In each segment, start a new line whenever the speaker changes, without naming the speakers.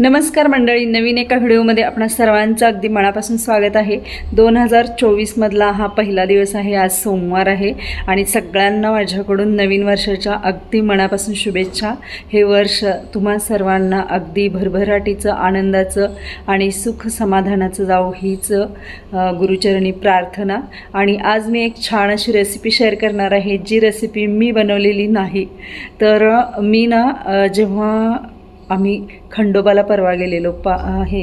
नमस्कार मंडळी नवीन एका व्हिडिओमध्ये आपणा सर्वांचं अगदी मनापासून स्वागत आहे. दोन हजार चोवीसमधला हा पहिला दिवस आहे आज सोमवार आहे आणि सगळ्यांना माझ्याकडून नवीन वर्षाच्या अगदी मनापासून शुभेच्छा. हे वर्ष तुम्हा सर्वांना अगदी भरभराटीचं आनंदाचं आणि सुख समाधानाचं जाऊ हीच गुरुचरणी प्रार्थना. आणि आज मी एक छान अशी रेसिपी शेअर करणार आहे जी रेसिपी मी बनवलेली नाही. तर मी ना जेव्हा आम्ही खंडोबाला परवा गेलेलो. पा हे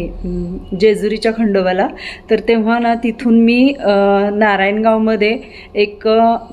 जेजुरीच्या खंडोबाला. तर तेव्हा ना तिथून मी नारायणगावमध्ये एक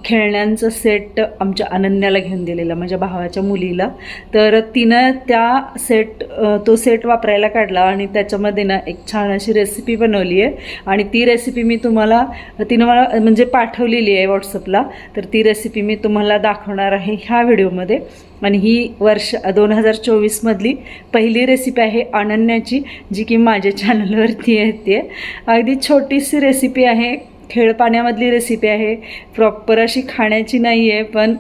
खेळण्यांचं सेट आमच्या अनन्याला घेऊन दिलेला माझ्या भावाच्या मुलीला. तर तिनं त्या सेट तो सेट वापरायला काढला आणि त्याच्यामध्ये ना एक छान अशी रेसिपी बनवली आहे. आणि ती रेसिपी मी तुम्हाला तिनं मला म्हणजे पाठवलेली आहे व्हॉट्सअपला तर ती रेसिपी मी तुम्हाला दाखवणार आहे ह्या व्हिडिओमध्ये आणि ही वर्ष दोन हजार चोवीसमधली पहिली रेसिपी आहे अनन्याची जी की माझ्या चॅनलवरती येते. अगदी छोटीशी रेसिपी आहे खेळ पाण्यामधली रेसिपी आहे प्रॉपर अशी खाण्याची नाही आहे पण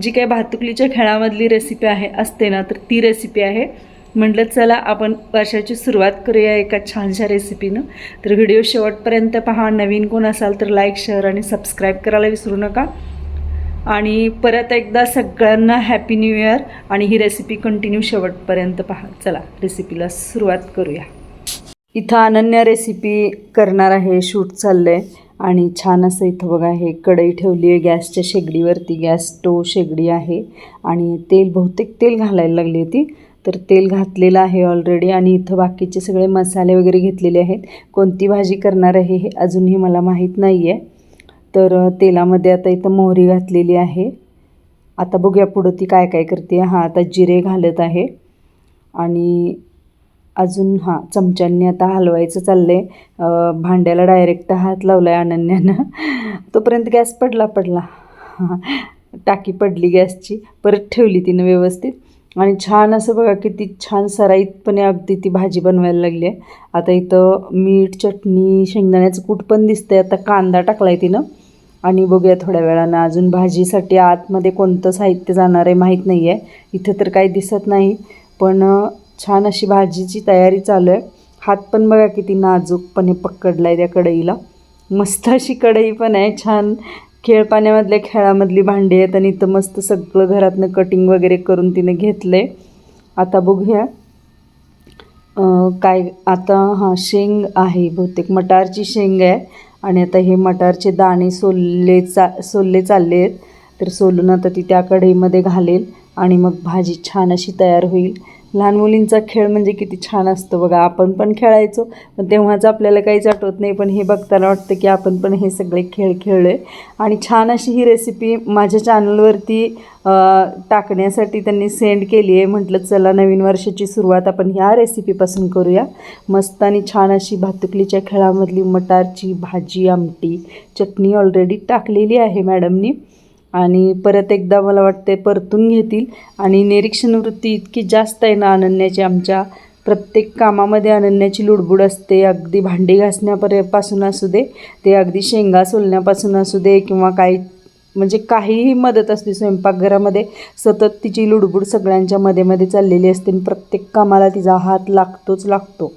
जी काही भातुकलीच्या खेळामधली रेसिपी आहे असते ना तर ती रेसिपी आहे. म्हटलं चला आपण वर्षाची सुरुवात करूया एका छानशा रेसिपीनं तर व्हिडिओ शेवटपर्यंत पहा नवीन कोण असाल तर लाईक शेअर आणि सबस्क्राईब करायला विसरू नका. आणि परत एकदा सगळ्यांना हॅपी न्यू इयर आणि ही रेसिपी कंटिन्यू शेवटपर्यंत पहा. चला रेसिपीला सुरुवात करूया. इथं अनन्या रेसिपी करणार आहे शूट चाललं आहे आणि छान असं इथं बघा हे कढई ठेवली आहे गॅसच्या शेगडीवरती. गॅस स्टोव शेगडी आहे. आणि तेल बहुतेक तेल घालायला लागली होती तर तेल घातलेलं आहे ऑलरेडी आणि इथं बाकीचे सगळे मसाले वगैरे घेतलेले आहेत. कोणती भाजी करणार आहे हे अजूनही मला माहीत नाही आहे तर तेलामध्ये आता इथं मोहरी घातलेली आहे. आता बघूया पुढं ती काय काय करते. हां आता जिरे घालत आहे. आणि अजून हां चमच्यांनी आता हलवायचं चाललं आहे भांड्याला डायरेक्ट हात लावला आहे अनन्यानं. तोपर्यंत गॅस पडला पडला. हां टाकी पडली गॅसची. परत ठेवली तिनं व्यवस्थित. आणि छान असं बघा किती छान सराईतपणे अगदी ती भाजी बनवायला लागली आहे. आता इथं मीठ चटणी शेंगदाण्याचं कूट पण दिसतं आहे आता कांदा टाकला आहे तिनं. आणि बघूया थोड्या वेळानं अजून भाजीसाठी आतमध्ये कोणतं साहित्य जाणार आहे माहीत नाही आहे. इथं तर काही दिसत नाही. पण छान अशी भाजीची तयारी चालू आहे. हात पण बघा किती नाजूकपणे पकडला आहे त्या कढईला. मस्त अशी कढई पण आहे. छान. खेळ पाण्यामधल्या खेळामधली भांडी आहेत आणि इथं मस्त सगळं घरातनं कटिंग वगैरे करून तिनं घेतलं आहे आता बघूया. काय आता हां शेंग आहे बहुतेक. मटारची शेंग आहे. आणि आता हे मटारचे दाणे सोलले चा सोलले चालले आहेत तर सोलून आता ती त्या कढईमध्ये घालेल आणि मग भाजी छान अशी तयार होईल. लहान मुलींचा खेळ म्हणजे किती छान असतो बघा. आपण पण खेळायचो पण तेव्हाच आपल्याला काहीच आठवत नाही. पण हे बघताना वाटतं की आपण पण हे सगळे खेळ खेळलो आहे आणि छान अशी ही रेसिपी माझ्या चॅनलवरती टाकण्यासाठी त्यांनी सेंड केली आहे म्हटलं चला नवीन वर्षाची सुरुवात आपण ह्या रेसिपीपासून करूया. मस्त आणि छान अशी भातुकलीच्या खेळामधली मटारची भाजी आमटी चटणी ऑलरेडी टाकलेली आहे मॅडमनी आणि परत एकदा मला वाटते परतून घेतील. आणि निरीक्षण वृत्ती इतकी जास्त आहे ना अनन्याची आमच्या प्रत्येक कामामध्ये अनन्याची लुडबुड असते. अगदी भांडी घासण्यापर्यंतपासून असू दे ते अगदी शेंगा सोलण्यापासून असू दे किंवा काही म्हणजे काहीही मदत असते स्वयंपाकघरामध्ये सतत तिची लुडबुड सगळ्यांच्या मध्ये मध्ये चाललेली असते आणि प्रत्येक कामाला तिचा हात लागतोच लागतो.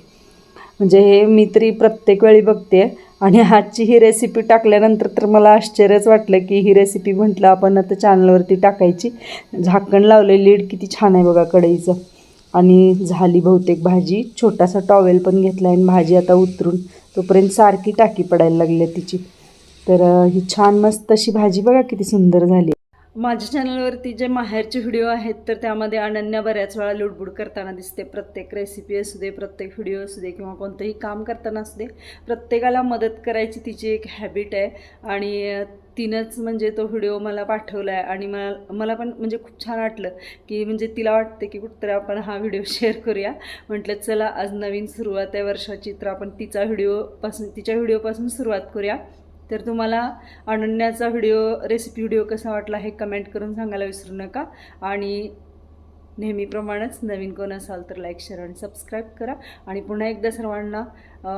म्हणजे हे मी तरी प्रत्येक वेळी बघते आणि आजची ही रेसिपी टाकल्यानंतर तर मला आश्चर्यच वाटलं की ही रेसिपी म्हटलं आपण आता चॅनलवरती टाकायची. झाकण लावले लीड किती छान आहे बघा कढईचं. आणि झाली बहुतेक भाजी. छोटासा टॉवेल पण घेतला आहे आणि भाजी आता उतरून तोपर्यंत सारखी टाकी पडायला लागली आहे तिची. तर ही छान मस्त अशी भाजी बघा किती सुंदर झाली माझ्या चॅनलवरती जे माहेरचे व्हिडिओ आहेत तर त्यामध्ये अनन्या बऱ्याच वेळा लुडबुड करताना दिसते. प्रत्येक रेसिपी असू दे प्रत्येक व्हिडिओ असू दे किंवा कोणतंही काम करताना असू दे प्रत्येकाला मदत करायची तिची एक हॅबिट आहे. आणि तिनंच म्हणजे तो व्हिडिओ मला पाठवला आहे आणि मला मला पण म्हणजे खूप छान वाटलं की म्हणजे तिला वाटतं की कुठंतरी आपण हा व्हिडिओ शेअर करूया. म्हटलं चला आज नवीन सुरुवात आहे वर्षाची तर आपण तिचा व्हिडिओपासून तिच्या व्हिडिओपासून सुरुवात करूया. तर तुम्हाला अनन्याचा व्हिडिओ रेसिपी व्हिडिओ कसा वाटला हे कमेंट करून सांगायला विसरू नका. आणि नेहमीप्रमाणेच नवीन कोण असाल तर लाईक शेअर आणि सबस्क्राईब करा. आणि पुन्हा एकदा सर्वांना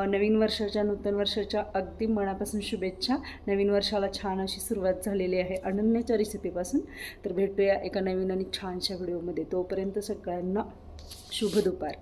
नवीन वर्षाच्या नूतन वर्षाच्या अगदी मनापासून शुभेच्छा. नवीन वर्षाला छान अशी सुरुवात झालेली आहे अनन्याच्या रेसिपीपासून तर भेटूया एका नवीन आणि छानशा व्हिडिओमध्ये. तोपर्यंत सगळ्यांना शुभ दुपार.